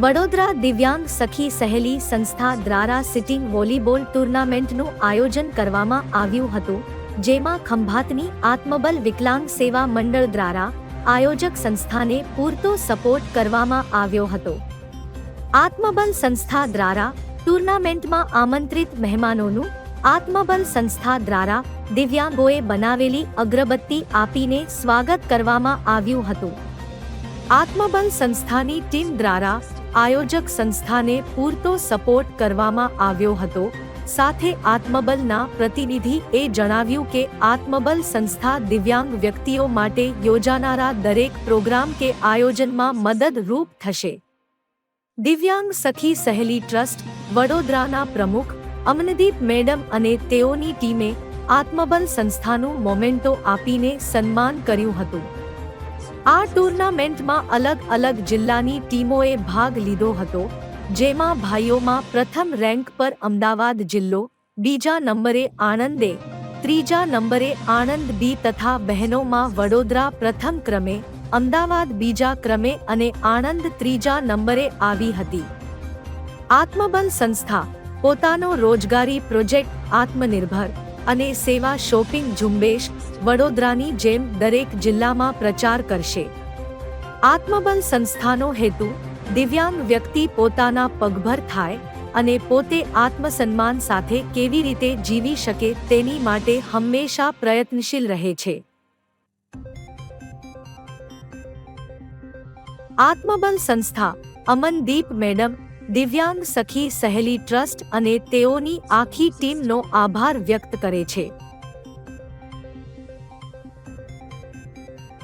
વડોદરા દિવ્યાંગ સખી સહેલી સંસ્થા દ્વારા સિટિંગ વોલીબોલ ટુર્નામેન્ટનું આયોજન કરવામાં આવ્યું હતું, જેમાં ખંભાતની આત્મબલ વિકલાંગ સેવા મંડળ દ્વારા આયોજક સંસ્થાને પૂરતો સપોર્ટ કરવામાં આવ્યો હતો. આત્મબલ સંસ્થા દ્વારા ટુર્નામેન્ટમાં આમંત્રિત મહેમાનોનું આત્મબલ સંસ્થા દ્વારા દિવ્યાંગોએ બનાવેલી અગરબત્તી આપીને સ્વાગત કરવામાં આવ્યું હતું. આત્મબલ સંસ્થાની ટીમ દ્વારા આયોજક સંસ્થાને પૂરતો સપોર્ટ કરવામાં આવ્યો હતો. સાથે આત્મબલના પ્રતિનિધિ એ જણાવ્યું કે આત્મબલ સંસ્થા દિવ્યાંગ વ્યક્તિઓ માટે યોજાનારા દરેક પ્રોગ્રામ કે આયોજનમાં મદદરૂપ થશે. દિવ્યાંગ સખી સહેલી ટ્રસ્ટ, વડોદરાના પ્રમુખ, અમનદીપ મેડમ અને તેઓની ટીમે આત્મબલ સંસ્થાનું મોમેન્ટો આપીને સન્માન કર્યું હતું. આ ટુર્નામેન્ટમાં અલગ અલગ જિલ્લાની ટીમોએ ભાગ લીધો હતો, જેમાં ભાઈઓમાં પ્રથમ રેન્ક પર અમદાવાદ જિલ્લો, બીજા નંબરે આણંદે, ત્રીજા નંબરે આણંદ બી તથા બહેનોમાં વડોદરા પ્રથમ ક્રમે, અમદાવાદ બીજા ક્રમે અને આણંદ ત્રીજા નંબરે આવી હતી. આત્મબલ સંસ્થા પોતાનો રોજગારી પ્રોજેક્ટ આત્મનિર્ભર અને સેવા શોપિંગ ઝુંબેશ વડોદરાની જેમ દરેક જિલ્લામાં પ્રચાર કરશે. આત્મબલ સંસ્થાનો હેતુ, દિવ્યાંગ વ્યક્તિ પોતાના પગભર થાય અને પોતે આત્મસન્માન સાથે કેવી રીતે જીવી શકે તેની માટે હંમેશા પ્રયત્નશીલ રહે છે. આત્મબલ સંસ્થા, અમનદીપ મેડમ દિવ્યાંગ સખી સહેલી ટ્રસ્ટ અને તેઓની આખી ટીમનો આભાર વ્યક્ત કરે છે.